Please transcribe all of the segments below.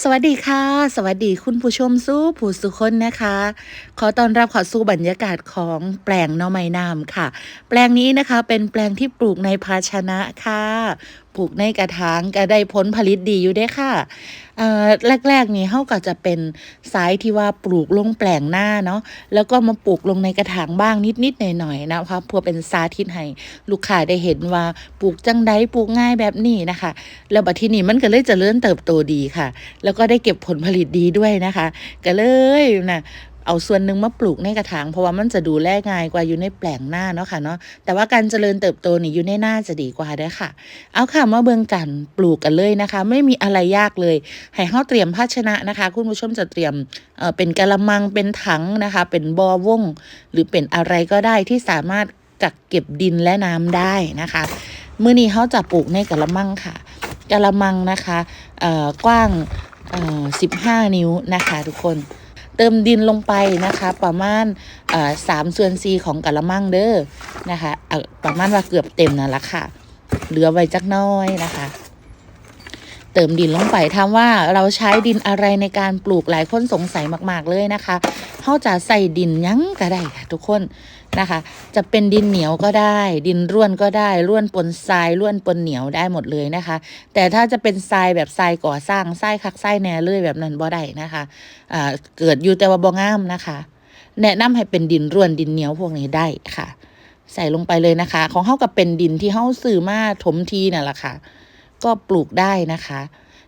สวัสดีค่ะ สวัสดีคุณผู้ชมสู้ผู้สุคนนะคะ ขอต้อนรับเขอสู่บรรยากาศของแปลงนอไม้น้ำค่ะ แปลงนี้นะคะเป็นแปลงที่ปลูกในภาชนะค่ะ ปลูกในกระถางก็ได้ผลผลิตดีอยู่เด้ค่ะเอ่อแรก ๆ นี่เฮาก็จะเป็นสายที่ว่าปลูกลงแปลงหน้าเนาะแล้วก็มาปลูกลงในกระถางบ้างนิด ๆ หน่อย ๆ นะคะเพื่อเป็นสาธิตให้ลูกค้าได้เห็นว่าปลูกจังใดปลูกง่ายแบบนี้นะคะ แล้วบัดทีนี้มันก็เลยจะเลื่อนเติบโตดีค่ะ แล้วก็ได้เก็บผลผลิตดีด้วยนะคะ ก็เลยนะ เอาส่วนหนึ่งมาปลูกในกระถางเพราะว่ามันจะดูแลง่ายกว่าอยู่ในแปลงหน้าเนาะค่ะเนาะแต่ว่าการเจริญเติบโตนี่อยู่ในหน้าจะดีกว่าด้อค่ะ เอาค่ะมาเบิ่งกันปลูกกันเลยนะคะ ไม่มีอะไรยากเลยให้เฮาเตรียมภาชนะนะคะ คุณผู้ชมจะเตรียมเเป็นกะละมังเป็นถังนะคะ เป็นบอวงหรือเป็นอะไรก็ได้ที่สามารถกักเก็บดินและน้ำได้นะคะมื้อนี้เฮาจะปลูกในกะละมังค่ะกะละมังนะคะกว้างเอ่อ15นิ้วนะคะ ทุกคน เติมดินลงไปนะคะ ประมาณสามส่วนสี่ของกะละมังเด้อนะคะประมาณว่าเกือบเต็มนั่นละค่ะ เหลือไว้จักน้อยนะคะ เติมดินลงไปถามว่าเราใช้ดินอะไรในการปลูกหลายคนสงสัยมาก ๆ เลยนะคะเขาจะใส่ดินยั้งก็ได้ค่ะทุกคนนะคะ จะเป็นดินเหนียวก็ได้ ดินร่วนก็ได้ร่วนปนทรายร่วนปนเหนียวได้หมดเลยนะคะ แต่ถ้าจะเป็นทรายแบบทรายก่อสร้างทรายคักทรายแหน่เลยแบบนั้นบ่ได้นะคะอ่าเกิดอยู่แต่ว่าบ่งามนะคะ แนะนำให้เป็นดินร่วนดินเหนียวพวกนี้ได้ค่ะ ใส่ลงไปเลยนะคะ ของเฮากับเป็นดินที่เฮาซื้อมาถมทีนั่นแหละค่ะ ก็ปลูกได้นะคะ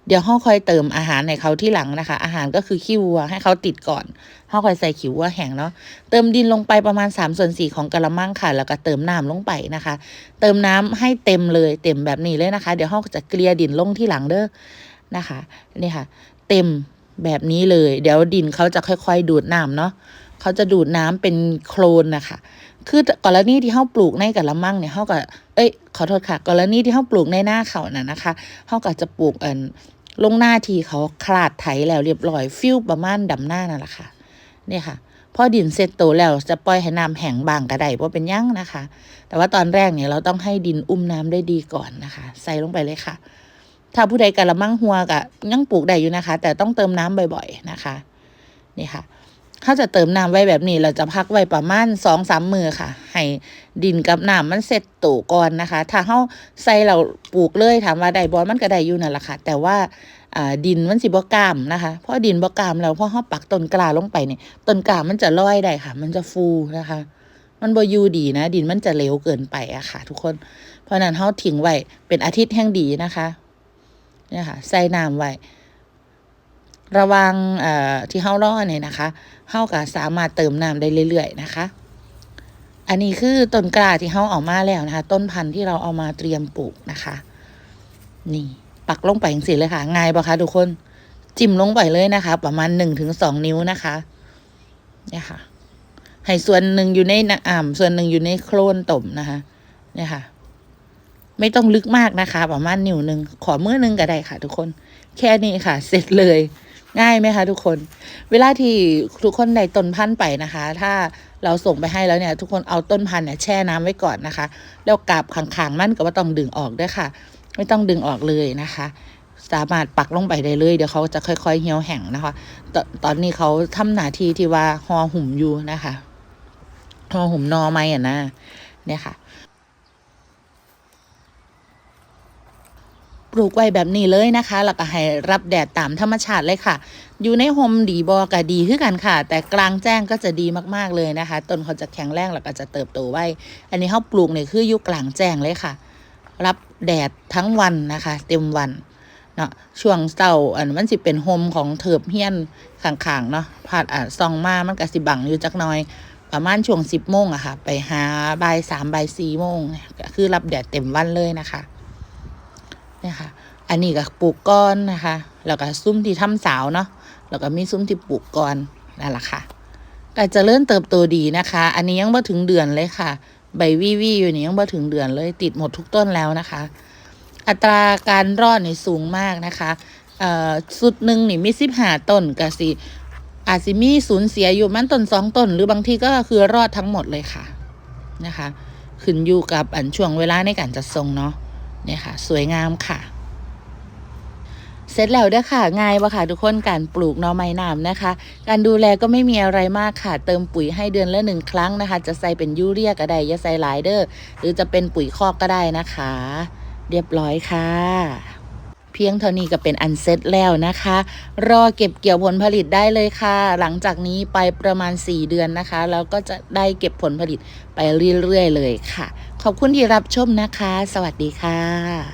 เดี๋ยวเฮาค่อยเติมอาหารในเขาที่หลังนะคะ อาหารก็คือขี้วัวให้เขาติดก่อนเฮาค่อยใส่ขี้วัวแห้งเนาะเติมดินลงไปประมาณ3ส่วน4ของกะละมังค่ะ แล้วก็เติมน้ำลงไปนะคะ เติมน้ำให้เต็มเลยเต็มแบบนี้เลยนะคะ เดี๋ยวเฮาจะเกลี่ยดินลงที่หลังเด้อนะคะนี่ค่ะ เต็มแบบนี้เลย เดี๋ยวดินเขาจะค่อย ๆ ดูดน้ำเนาะ เขาจะดูดน้ำเป็นโคลนนะคะคือกรณีที่เฮาปลูกในกะละมังเนี่ยเฮาก็เอ้ยขอโทษค่ะกรณีที่เฮาปลูกในหน้าเขาน่ะนะคะเฮาก็จะปลูกอันลงหน้าทีเขาคลาดไถแล้วเรียบร้อยฟิวประมาณดำหน้านั่นแหละค่ะเนี่ยค่ะพอดินเสร็จโตแล้วจะปล่อยให้น้ำแห้งบางก็ได้เพราะเป็นยั่งนะคะ แต่ว่าตอนแรกเนี่ยเราต้องให้ดินอุ้มน้ำได้ดีก่อนนะคะ ใส่ลงไปเลยค่ะ ถ้าผู้ใดกะละมังหัวกะยังปลูกได้อยู่นะคะ แต่ต้องเติมน้ำบ่อย ๆนะคะ นี่ค่ะ ถ้าจะเติมน้ำไว้แบบนี้เราจะพักไว้ประมาณสองสามมือค่ะ ให้ดินกับน้ำมันเสร็จตัวก่อนนะคะ ถ้าเฮาใส่เราปลูกเลยถามว่าได้บอลมันก็ได้อยู่นั่นแหละค่ะ แต่ว่าดินมันสิบ่กล้ามนะคะ เพราะดินบ่กล้ามแล้วพอเฮาปักต้นกล้าลงไปเนี่ยต้นกล้ามันจะลอยได้ค่ะ มันจะฟูนะคะ มันบ่อยู่ดีนะ ดินมันจะเหลวเกินไปอะค่ะ ทุกคน เพราะฉะนั้นเฮาทิ้งไว้เป็นอาทิตย์แห่งดีนะคะเนี่ยค่ะ ใส่น้ำไว้ ระวังที่เฮาล่อเนี่ยนะคะเฮาก็สามารถเติมน้ำได้เรื่อยๆนะคะ อันนี้คือต้นกล้าที่เฮาเออกมาแล้วนะคะ ต้นพันธุ์ที่เราเอามาเตรียมปลูกนะคะ นี่ปักลงไปอย่างสิเลยค่ะ ง่ายปะคะทุกคนจิ้มลงไปเลยนะคะ ประมาณหนึ่งถึงสองนิ้วนะคะเนี่ยค่ะ ให้ส่วนหนึ่งอยู่ในน้ำอ่ำส่วนหนึ่งอยู่ในโคลนต่มนะคะ เนี่ยค่ะ ไม่ต้องลึกมากนะคะ ประมาณนิ้วหนึ่งขอมือหนึ่งก็ได้ค่ะ ทุกคน แค่นี้ค่ะ เสร็จเลย ง่ายไหมคะทุกคน เวลาที่ทุกคนได้ต้นพันธุ์ไปนะคะ ถ้าเราส่งไปให้แล้วเนี่ย ทุกคนเอาต้นพันธุ์เนี่ยแช่น้ำไว้ก่อนนะคะ แล้วกาบขางๆมันก็ว่าต้องดึงออกด้วยค่ะ ไม่ต้องดึงออกเลยนะคะ สามารถปักลงไปได้เลย เดี๋ยวเขาจะค่อย ๆ เหี่ยวแห้งนะคะตตอนนี้เขาทำหน้าที่ที่ว่าห่อหุ่มอยู่นะคะห่อหุ่มนอไม้อะนะเนี่ยค่ะ ปลูกไว้แบบนี้เลยนะคะ แล้วก็ให้รับแดดตามธรรมชาติเลยค่ะ อยู่ในโฮมดีบอก็ดีขึ้นกันค่ะ แต่กลางแจ้งก็จะดีมากๆเลยนะคะ ต้นเขาจะแข็งแรงแล้วก็จะเติบโตไว้ อันนี้เขาปลูกเนี่ยคืออยู่กลางแจ้งเลยค่ะ รับแดดทั้งวันนะคะ เต็มวันเนาะช่วงเช้าอันมันสิเป็นโฮมของเถิบเฮียนข้างๆเนาะพาดอะซองมามันก็สิบังอยู่จักน่อย ประมาณช่วงสิบโมงอะค่ะ ไปหาบ่ายสามบ่ายสี่โมงคือรับแดดเต็มวันเลยนะคะ เนี่ยค่ะ อันนี้ก็ปลูกก้อนนะคะ แล้วก็ซุ้มที่ทำสาวเนาะ แล้วก็มีซุ้มที่ปลูกก้อนนั่นแหละค่ะก็จะเริ่มเติบโตดีนะคะ อันนี้ยังบ่ถึงเดือนเลยค่ะ ใบวิวีอยู่นี่ยังบ่ถึงเดือนเลย ติดหมดทุกต้นแล้วนะคะ อัตราการรอดนี่สูงมากนะคะเอ่อสุดหนึ่งนี่มีสิบห้าต้นก็สิอาจสิมีสูญเสียอยู่มันต้นสองต้น หรือบางทีก็คือรอดทั้งหมดเลยค่ะนะคะ ขึ้นอยู่กับอันช่วงเวลาในการจัดทรงเนาะ เนี่ยค่ะ สวยงามค่ะ เสร็จแล้วเด้อค่ะ ง่ายปะค่ะ ทุกคนการปลูกหน่อไม้น้ำนะคะ การดูแลก็ไม่มีอะไรมากค่ะ เติมปุ๋ยให้เดือนละหนึ่งครั้งนะคะ จะใส่เป็นยูเรียก็ได้อย่าใส่หลายเด้อหรือจะเป็นปุ๋ยคอกก็ได้นะคะ เรียบร้อยค่ะ เพียงเท่านี้ก็เป็นอันเสร็จแล้วนะคะ รอเก็บเกี่ยวผลผลิตได้เลยค่ะ หลังจากนี้ไปประมาณ 4 เดือนนะคะ แล้วก็จะได้เก็บผลผลิตไปเรื่อยๆเลยค่ะ ขอบคุณที่รับชมนะคะ สวัสดีค่ะ